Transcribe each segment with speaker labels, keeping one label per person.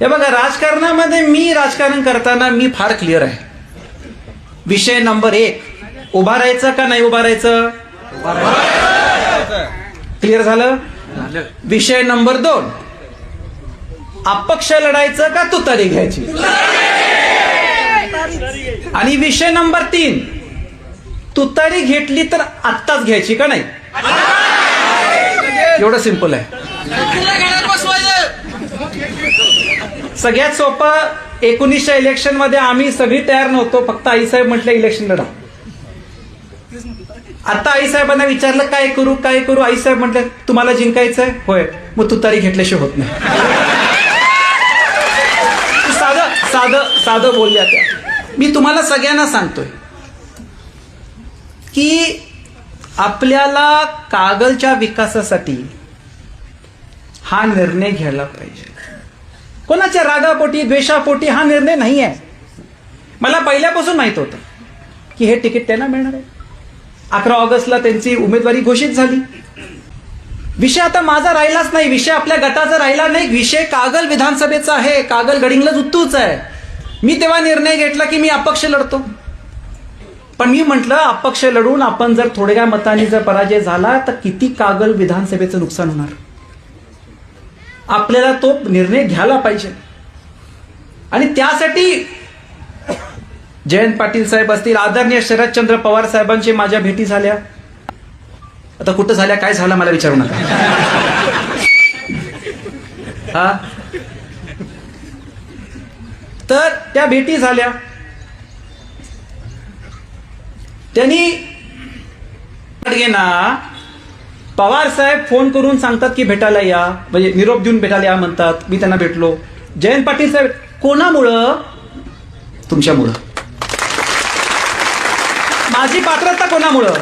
Speaker 1: हे बघा राजकारणामध्ये मी राजकारण करताना मी फार क्लिअर आहे. विषय नंबर एक उभा राहायचं का नाही उभा राहायचं? क्लिअर झालं? विषय नंबर दोन अपक्ष लढायचं का तुतारी घ्यायची? आणि विषय नंबर तीन तुतारी घेतली तर आत्ताच घ्यायची का नाही? एवढं सिंपल आहे. सगळ्यात सोपं एकोणीसच्या इलेक्शनमध्ये आम्ही सगळी तयार नव्हतो फक्त आईसाहेब म्हटलं इलेक्शन लढा. आता आईसाहेबांना विचारलं काय करू काय करू? आईसाहेब म्हटलं तुम्हाला जिंकायचंय? होय. मग तुतारी घेतल्याशिवाय होत नाही. साधं साधं साधं बोलल्या त्या. मी तुम्हाला सगळ्यांना सांगतोय की आपल्याला कागलच्या विकासासाठी हा निर्णय घ्यायला पाहिजे. कोणाच्या रागापोटी द्वेषापोटी हा निर्णय नाही आहे. मला पहिल्यापासून माहीत होतं की हे तिकीट त्यांना मिळणार आहे. अकरा ऑगस्टला त्यांची उमेदवारी घोषित झाली. विषय आता माझा राहिलाच नाही. विषय आपल्या गटाचा राहिला नाही. विषय कागल विधानसभेचा आहे. कागल गडिंगलज उत्तूच आहे. मी तेव्हा निर्णय घेतला की मी अपक्ष लढतो. पण मी म्हटलं अपक्ष लढून आपण जर थोड्या मतांनी जर पराजय झाला तर किती कागल विधानसभेचं नुकसान होणार? आपल्याला तो निर्णय घ्यायला पाहिजे. आणि त्यासाठी जयंत पाटील साहेब असतील आदरणीय शरदचंद्र पवार साहेबांची माझ्या भेटी झाल्या. आता कुठं झाल्या काय झालं मला विचारू नका. हा? तर त्या भेटी झाल्या. त्यांनी ना पवार साहेब फोन करून सांगतात की भेटायला या म्हणजे निरोप देऊन भेटायला या म्हणतात. मी त्यांना भेटलो. जयंत पाटील साहेब कोणामुळं? तुमच्यामुळं. माझी पात्रता कोणामुळं?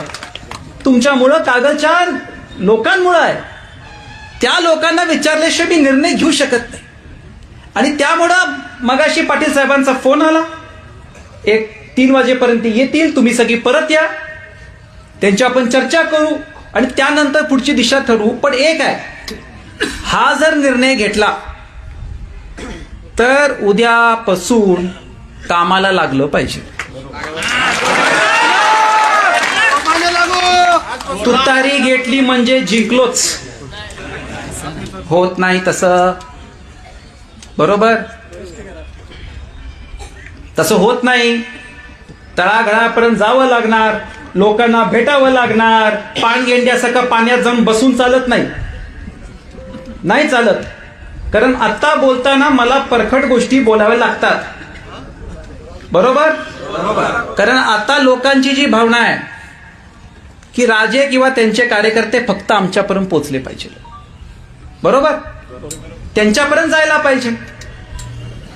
Speaker 1: तुमच्यामुळं कागलच्या लोकांमुळं आहे. त्या लोकांना विचारल्याशिवाय मी निर्णय घेऊ शकत नाही. आणि त्यामुळं मगाशी पाटील साहेबांचा फोन आला. एक तीन वाजेपर्यंत येतील तुम्ही सगळी परत या. त्यांची आपण चर्चा करू. आणि त्यानंतर पुढची दिशा ठरवू. पण एक आहे हा जर निर्णय घेतला तर उद्यापासून कामाला लागलं पाहिजे. तुतारी घेतली म्हणजे जिंकलोच. होत नाही तसं. बरोबर? तसं होत नाही. तळागळापर्यंत जावं लागणार. लोकांना भेटावं लागणार. पाणगेंड्यासारखं पाण्यात जाऊन बसून चालत नाही. नाही चालत. कारण आता बोलताना मला परखड गोष्टी बोलाव्या लागतात. बरोबर? कारण आता लोकांची जी भावना आहे की राजे किंवा त्यांचे कार्यकर्ते फक्त आमच्यापर्यंत पोचले पाहिजे. बरोबर? त्यांच्यापर्यंत जायला पाहिजे.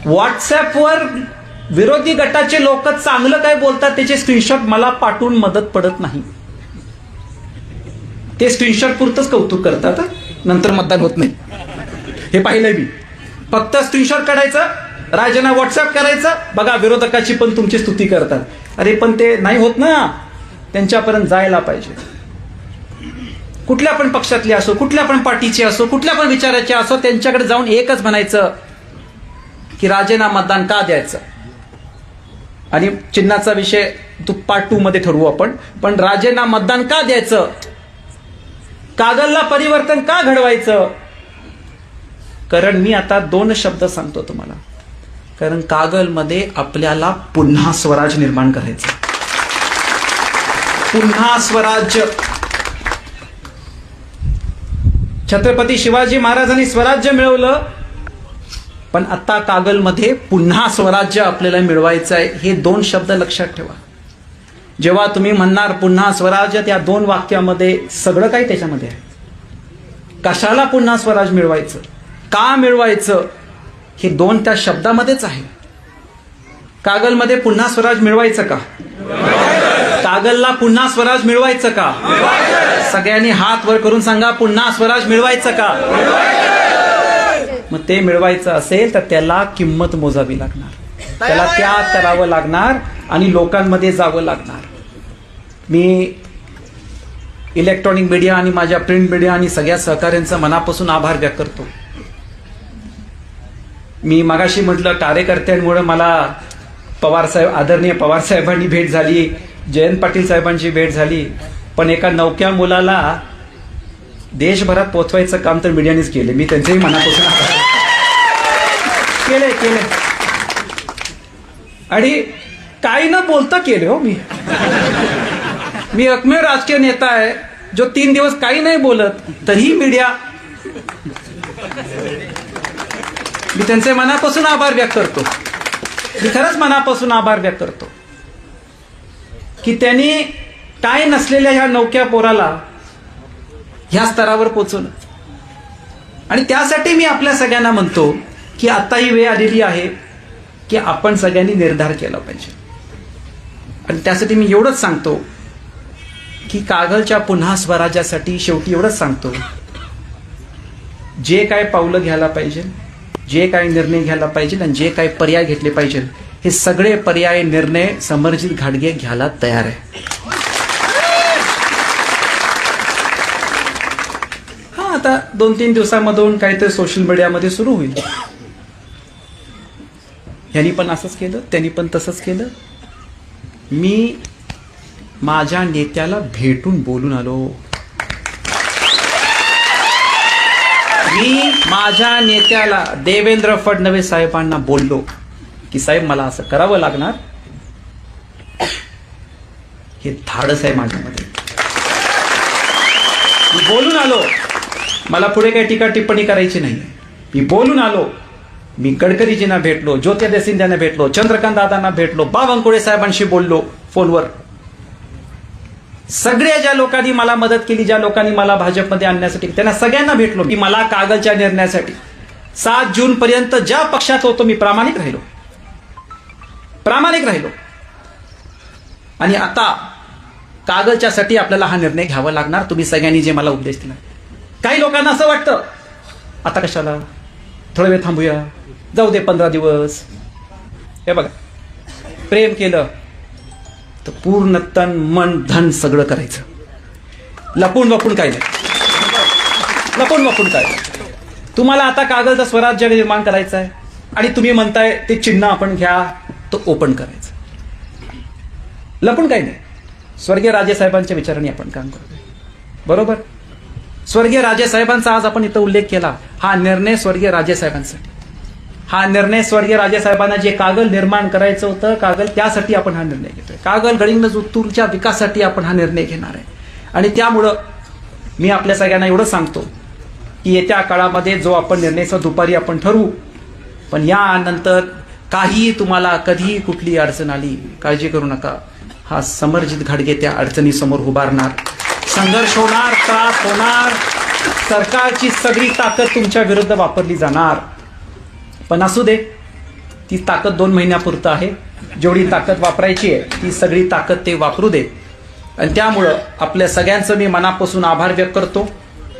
Speaker 1: व्हॉट्सअपवर विरोधी गटाचे लोक चांगलं काय बोलतात त्याचे स्क्रीनशॉट मला पाठवून मदत पडत नाही. ते स्क्रीनशॉट पुरतच कौतुक करतात नंतर मतदान होत नाही. हे पाहिलंय मी. फक्त स्क्रीनशॉट काढायचं राजांना व्हॉट्सअप करायचं बघा विरोधकाची पण तुमची स्तुती करतात. अरे पण ते नाही होत ना. त्यांच्यापर्यंत जायला पाहिजे. कुठल्या पण पक्षातले असो कुठल्या पण पार्टीचे असो कुठल्या पण विचाराचे असो त्यांच्याकडे जाऊन एकच म्हणायचं की राजेंना मतदान का द्यायचं? आणि चिन्हाचा विषय तू पार्ट टू मध्ये ठरवू आपण. पण राजेंना मतदान का द्यायचं? कागलला परिवर्तन का घडवायचं? कारण मी आता दोन शब्द सांगतो तुम्हाला. कारण कागलमध्ये आपल्याला पुन्हा स्वराज निर्माण करायचं. पुन्हा स्वराज्य. छत्रपती शिवाजी महाराजांनी स्वराज्य मिळवलं. पण आत्ता कागलमध्ये पुन्हा स्वराज्य आपल्याला मिळवायचं आहे हे दोन शब्द लक्षात ठेवा. जेव्हा तुम्ही म्हणणार पुन्हा स्वराज्य त्या दोन वाक्यामध्ये सगळं काही त्याच्यामध्ये आहे. कशाला पुन्हा स्वराज मिळवायचं? का मिळवायचं? हे दोन त्या शब्दामध्येच आहे. कागलमध्ये पुन्हा स्वराज मिळवायचं का? कागलला पुन्हा स्वराज मिळवायचं का? सगळ्यांनी हात वर करून सांगा पुन्हा स्वराज मिळवायचं का? मग ते मिळवायचं असेल तर त्याला किंमत मोजावी लागणार. त्याला त्याग करावं लागणार आणि लोकांमध्ये जावं लागणार. मी इलेक्ट्रॉनिक मीडिया आणि माझ्या प्रिंट मीडिया आणि सगळ्या सहकाऱ्यांचा मनापासून आभार व्यक्त करतो. मी मगाशी म्हटलं कार्यकर्त्यांमुळे मला पवार साहेब आदरणीय पवार साहेबांनी भेट झाली जयंत पाटील साहेबांची भेट झाली पण एका नौक्या मुलाला देशभरात पोचवायचं काम तर मीडियानेच केले. मी त्यांचंही मनापासून केलंय केले केले आणि काही न बोलता केले हो मी. मी एकमेव राजकीय नेता आहे जो तीन दिवस काही नाही बोलत तरी मीडिया मी त्यांचे मनापासून आभार व्यक्त करतो. मी खरंच मनापासून आभार व्यक्त करतो. की त्यांनी काय नसलेल्या ह्या नौक्या पोराला ह्या स्तरावर पोचवलं. आणि त्यासाठी मी आपल्या सगळ्यांना म्हणतो की आता ही वेळ आलेली आहे की आपण सगळ्यांनी निर्धार केला पाहिजे. आणि त्यासाठी मी एवढंच सांगतो की कागलच्या पुन्हा स्वराज्यासाठी शेवटी एवढंच सांगतो. जे काय पावलं घ्यायला पाहिजे जे काय निर्णय घ्यायला पाहिजे आणि जे काय पर्याय घेतले पाहिजे हे सगळे पर्याय निर्णय समरजित घाडगे घ्यायला तयार आहे. हा आता दोन तीन दिवसामधून काहीतरी सोशल मीडियामध्ये सुरू होईल. ह्यांनी पण असंच केलं त्यांनी पण तसंच केलं. मी माझ्या नेत्याला भेटून बोलून आलो. मी माझ्या नेत्याला देवेंद्र फडणवीस साहेबांना बोललो की साहेब मला असं करावं लागणार. हे धाडस आहे माझ्यामध्ये. मी बोलून आलो. मला पुढे काही टीका टिप्पणी करायची नाही मी बोलून आलो. मी गडकरीजींना भेटलो ज्योतिरादित्य सिंध्यांना भेटलो चंद्रकांत दादांना भेटलो बावनकुळे साहेबांशी बोललो फोनवर. सगळ्या ज्या लोकांनी मला मदत केली ज्या लोकांनी मला भाजपमध्ये आणण्यासाठी त्यांना सगळ्यांना भेटलो की मला कागलच्या निर्णयासाठी. सात जून पर्यंत ज्या पक्षात होतो मी प्रामाणिक राहिलो. प्रामाणिक राहिलो. आणि आता कागलच्यासाठी आपल्याला हा निर्णय घ्यावा लागणार तुम्ही सगळ्यांनी जे मला उपदेश दिला. काही लोकांना असं वाटतं आता कशाला? थोडा वेळ थांबूया. जाऊ दे पंधरा दिवस. हे बघा. प्रेम केलं तर पूर्ण तन मन धन सगळं करायचं. लपून वपून काय नाही. लपून वपून काय तुम्हाला आता कागदचं स्वराज्य निर्माण करायचं आहे आणि तुम्ही म्हणताय ते चिन्ह आपण घ्या तो ओपन करायचं. लपून काय नाही. स्वर्गीय राजेसाहेबांच्या विचाराने आपण काम करतोय. बरोबर? स्वर्गीय राजेसाहेबांचा आज आपण इथं उल्लेख केला. हा निर्णय स्वर्गीय राजेसाहेबांसाठी हा निर्णय स्वर्गीय राजेसाहेबांना जे कागल निर्माण करायचं होतं कागल त्यासाठी आपण हा निर्णय घेतोय. कागल गडिंग्लज उत्तूरच्या विकासासाठी आपण हा निर्णय घेणार आहे. आणि त्यामुळं मी आपल्या सगळ्यांना एवढं सांगतो की येत्या काळामध्ये जो आपण निर्णयाचा दुपारी आपण ठरवू पण यानंतर काही तुम्हाला कधीही कुठली अडचण आली काळजी करू नका. हा समरजित घाडगे त्या अडचणीसमोर उभारणार. संघर्ष होणार त्रास होणार. सरकारची सगळी ताकद तुमच्या विरुद्ध वापरली जाणार. पण असू दे ती ताकद दोन महिन्यापुरतं आहे. जेवढी ताकद वापरायची आहे ती सगळी ताकद ते वापरू दे आणि त्यामुळं आपल्या सगळ्यांचं मी मनापासून आभार व्यक्त करतो.